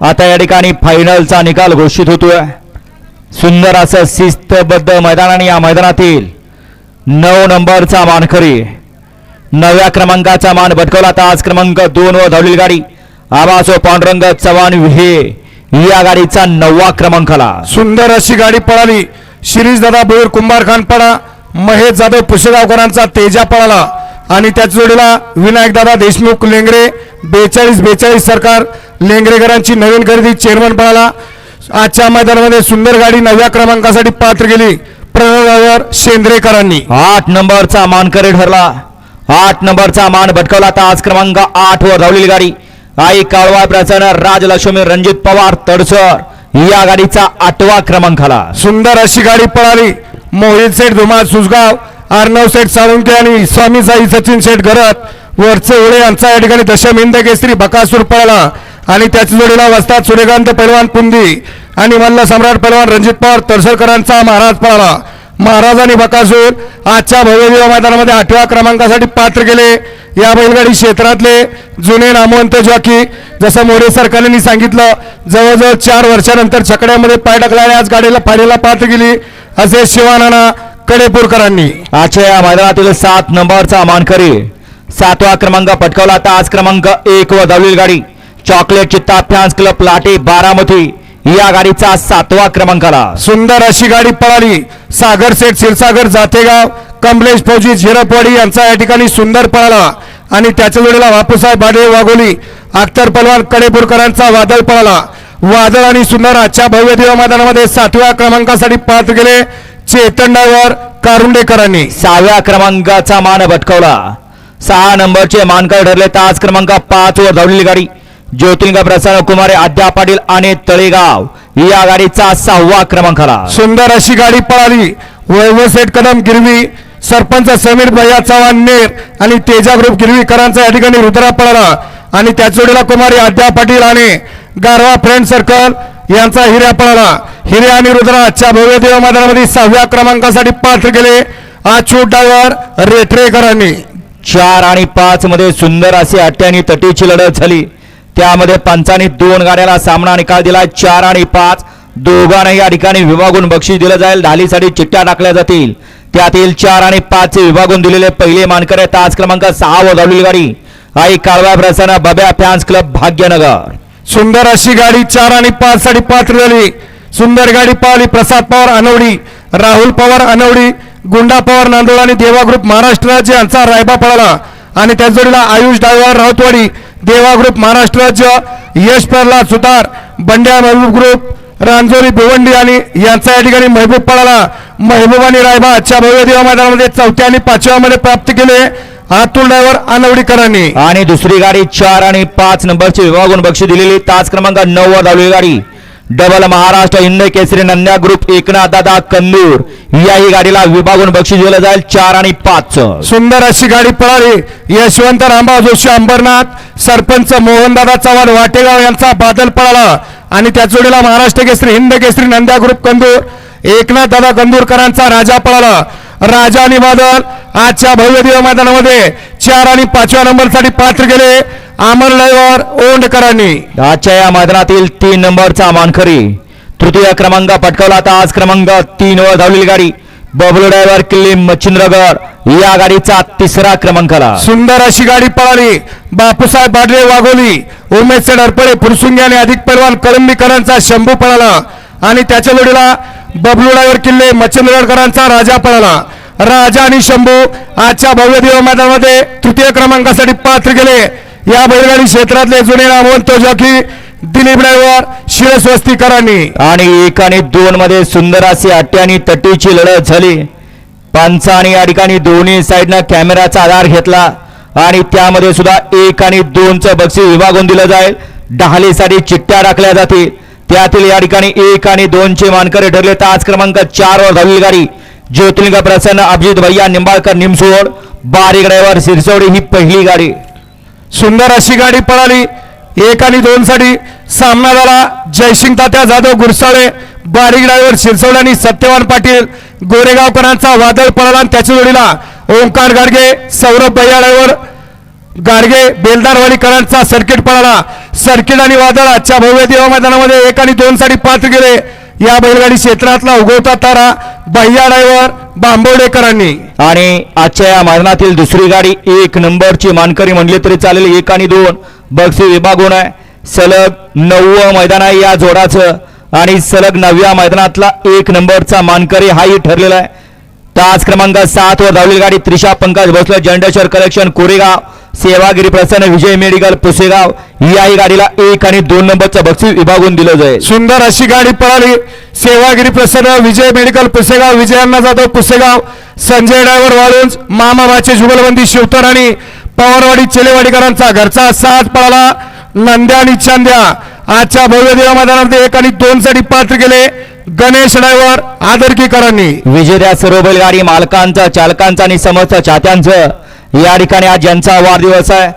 आता या ठिकाणी फायनलचा निकाल घोषित होतोय. सुंदर असं शिस्तबद्ध मैदान आणि या मैदानातील नऊ नंबरचा मानकरी नव्या क्रमांकाचा मान भटकवला. तास क्रमांक दोन व धावलेली गाडी. आबासो पांडुरंग चव्हाण विहे या गाडीचा नववा क्रमांकाला. सुंदर अशी गाडी पळाली. शिरीष दादा बोर कुंभार खानपाडा महेश जाधव पुसेगावकरांचा तेजा पळाला. आणि त्याच जोडीला विनायक दादा देशमुख लेंगरे बेचाळीस बेचाळीस सरकार लेंगरेकरांची नवीन खरेदी चेअरमन पळाला. आजच्या मैदानामध्ये सुंदर गाडी नवव्या क्रमांकासाठी पात्र गेली. प्रणव शेंद्रेकरांनी. आठ नंबरचा मानकरी ठरला आठ नंबरचा मान भटकवला तास क्रमांक आठ वर धावलेली गाडी. आई काळवा प्रसन्न राजलक्ष्मी रणजित पवार तडसर. या गाडीचा आठवा क्रमांकाला. सुंदर अशी गाडी पळाली. मोहित सेठ धुमाळ सुसगाव अर्णव शेठ साळुंके आणि स्वामी साई सचिन शेठ घरत वरचे उळे यांचा या ठिकाणी दशमिंद केसरी बकासूर पळाला. आणि त्याच जोडीला वसतात सूर्यकांत पैलवान पुंदी आणि मल्ल सम्राट पैलवान रणजित पवार तरसरकरांचा महाराज पळाला. महाराज आणि बकासूर आजच्या भव्य मैदानामध्ये आठव्या क्रमांकासाठी पात्र केले या बैलगाडी क्षेत्रातले जुने नामवंत जॉकी जसं मोरे सरकारने सांगितलं जवळजवळ चार वर्षानंतर छकड्यामध्ये पाय टाकल्याने आज गाडीला फाडीला पात्र गेली. असे शिवानाना कडेपूरकरांनी. आजच्या या मैदानातील सात नंबरचा मानकरी. सातवा क्रमांक पटकावला तास क्रमांक एक व धावलेली गाडी. चॉकलेट चित्ता फॅन्स क्लब लाटे बारामती. या गाडीचा सातवा क्रमांकाला. सुंदर अशी गाडी पळाली. सागर सेठ क्षीरसागर जातेगाव कमलेश फौजी झिरपवाडी यांचा या ठिकाणी सुंदर पळाला. आणि त्याच्या जोडीला बापूसाहेब बाडे वाघोली अख्तर पलवान कडेपूरकरांचा वादळ पळाला. वादळ आणि सुंदर आजच्या भव्य दिवा मैदानामध्ये सातव्या क्रमांकासाठी पात्र गेले. चेतन डायव्हर कारुंडेकरांनी. सहाव्या क्रमांकाचा मान भटकवला. सहा नंबरचे मानकर ठरले. तास क्रमांक पाच वर धावलेली गाडी. ज्योतिर्लिंग प्रसन्न कुमारे आद्या पाटील आणि तळेगाव या गाडीचा सहावा क्रमांकाला सुंदर अशी गाडी पळाली. वैभव सेठ कदम गिरवी सरपंच समीर भैया चव्हाण नेर आणि तेजा ग्रुप गिरवीकरांचा या ठिकाणी रुद्रा पळाला. आणि त्याच जोडीला कुमारी आद्या पाटील आणि गारवा फ्रेंड सर्कल यांचा हिऱ्या पळाला. हिऱ्या आणि रुद्रा आजच्या भव्य देव मैदानामध्ये सहाव्या क्रमांकासाठी पात्र आज छूट डायव्हर रेटरेकरांनी. चार आणि पाच मध्ये सुंदर अशी अट्ट्यानी तटीची लढत झाली. त्यामध्ये पंचांनी दोन गाड्याला सामना निकाल दिला. चार आणि पाच दोघांनाही या ठिकाणी विभागून बक्षीस दिलं जाईल. ढालीसाठी चिठ्ठ्या टाकल्या जातील. त्यातील चार आणि पाच चे विभागून दिलेले पहिले मानकरे तास क्रमांक सहा वर धावलेली गाडी. आई काळवा प्रसन्न बब्या फॅन्स क्लब भाग्यनगर. सुंदर अशी गाडी चार आणि पाच साठी पात्र झाली. सुंदर गाडी पावली प्रसाद पवार अनवडी राहुल पवार अनवडी गुंडा पवार नांदोळ आणि देवा ग्रुप महाराष्ट्राचे यांचा रायबा पळाला. आणि त्याच जोडीला आयुष डायवर राऊतवाडी देवा ग्रुप महाराष्ट्राचे यश प्रल्हाद सुतार बंड्या महबूब ग्रुप रांजोरी भिवंडी आणि यांचा या ठिकाणी महबूब पळाला. महबूब आणि रायबा आजच्या भव्य देवा मैदानामध्ये चौथ्या आणि पाचव्या मध्ये प्राप्त केले. अतुल डायव्हर अनवडीकरांनी. आणि दुसरी गाडी चार आणि पाच नंबरची विभागून बक्षीस दिलेली. तास क्रमांक नऊ वर धावलेली गाडी. डबल महाराष्ट्र हिंद केसरी नंद्या ग्रुप एकनाथ दादा कंदूर याही गाडीला विभागून बक्षीस दिलं जाईल. चार आणि पाच. सुंदर अशी गाडी पळाली. यशवंत रामभाऊ जोशी अंबरनाथ सरपंच मोहनदादा चव्हाण वाटेगाव यांचा बादल पळाला. आणि त्या जोडीला महाराष्ट्र केसरी हिंद केसरी नंद्या ग्रुप कंदूर एकनाथ दादा कंदूरकरांचा राजा पळाला. राजा आणि बादल आजच्या भव्य देव मैदानामध्ये चार आणि पाचव्या नंबरसाठी पात्र गेले. अमर लयवर ओंडकरांनी आजच्या या मैदानातील तीन नंबरचा मानकरी तृतीय क्रमांक पटकावला तास क्रमांक तीन वर धावलेली गाडी बबलू ड्रायव्हर किल्ली मच्छिंद्रगड. या गाडीचा तिसरा क्रमांकाला. सुंदर अशी गाडी पळाली. बापूसाहेब बाडरे वाघोली उमेश सेड अडपळे फुरसुंगी आणि अधिक पैलवान कळंबीकरांचा शंभू पळाला. आणि त्याच्या जोडीला बबलू डायव्हर किल्ले मच्छिंद्रगडकरांचा राजा पळाला. राजा आणि शंभू आजच्या भव्य दिवा मैदानामध्ये तृतीय क्रमांकासाठी पात्र गेले. या बैलगाडी क्षेत्रातले जुने नामवंत जॉकी दिलीप ड्रायव्हर शिरस्वस्तीकरांनी. आणि एक आणि दोन मध्ये सुंदर अशी अट्टी आणि तटीची लढत झाली. पंचाने या ठिकाणी दोन्ही साईडनं कॅमेराचा आधार घेतला आणि त्यामध्ये सुद्धा एक आणि दोनचं बक्षीस विभागून दिलं जाईल. डहालीसाठी चिठ्ठ्या टाकल्या जातील. त्यातील या ठिकाणी एक आणि दोनचे मानकरी ठरले तास क्रमांक चार वर धावलेली गाडी ज्योतिलिंग प्रसन्न अभिजित भैया निंबाळकर निमसोड बारीक ड्रायव्हर सिरसोडी ही पहिली गाडी. सुंदर अशी गाडी पळाली. एक आणि दोन साठी सामना झाला. जयसिंग तात्या जाधव गुरसाळे बारीक ड्रायव्हर शिरसवड आणि सत्यवान पाटील गोरेगावकरांचा वादळ पळाला आणि त्याच्या जोडीला ओंकार गाडगे सौरभ भैया ड्रायव्हर गाडगे बेलदारवाडीकरांचा सर्किट पळाला. सर्किट आणि वादळ आजच्या भव्य देवा मैदानामध्ये एक आणि दोन साठी पात्र गेले. या बैलगाडी क्षेत्रातला उगवता तारा बाह्या ड्रायव्हर बांबवडेकरांनी आणि आजच्या या मैदानातील दुसरी गाडी एक नंबरची मानकरी म्हणली तरी चालेल एक आणि दोन. बक्षी विभागून आहे. सलग नववं मैदान आहे या जोडाचं आणि सलग नवव्या मैदानातला एक नंबरचा मानकरी हाही ठरलेला आहे. तास क्रमांक सात वर धावलेली गाडी त्रिशा पंकज भोसले जंडेश्वर कलेक्शन कोरेगाव. सेवागिरी प्रसन्न विजय मेडिकल पुसेगाव याही गाडीला एक आणि दोन नंबरचं बक्षीस विभागून दिलं जाईल. सुंदर अशी गाडी पळाली. सेवागिरी प्रसन्न विजय मेडिकल पुसेगाव विजयांना जाधव पुसेगाव संजय ड्रायव्हर वाळूंज मामाबाचे जुगलबंदी शिवतर आणि पवारवाडी चेलेवाडीकरांचा घरचा साथ पळाला. नंद्या आणि चांद्या आजच्या भव्य देवा मैदानामध्ये एक आणि दोन साठी पात्र केले गणेश ड्रायव्हर आदरकीकरांनी. विजेत्या सर्व बैलगाडी मालकांचं चालकांचं आणि समस्त चाहत्यांचं या ठिकाणी आज ज्यांचा वाढदिवस आहे.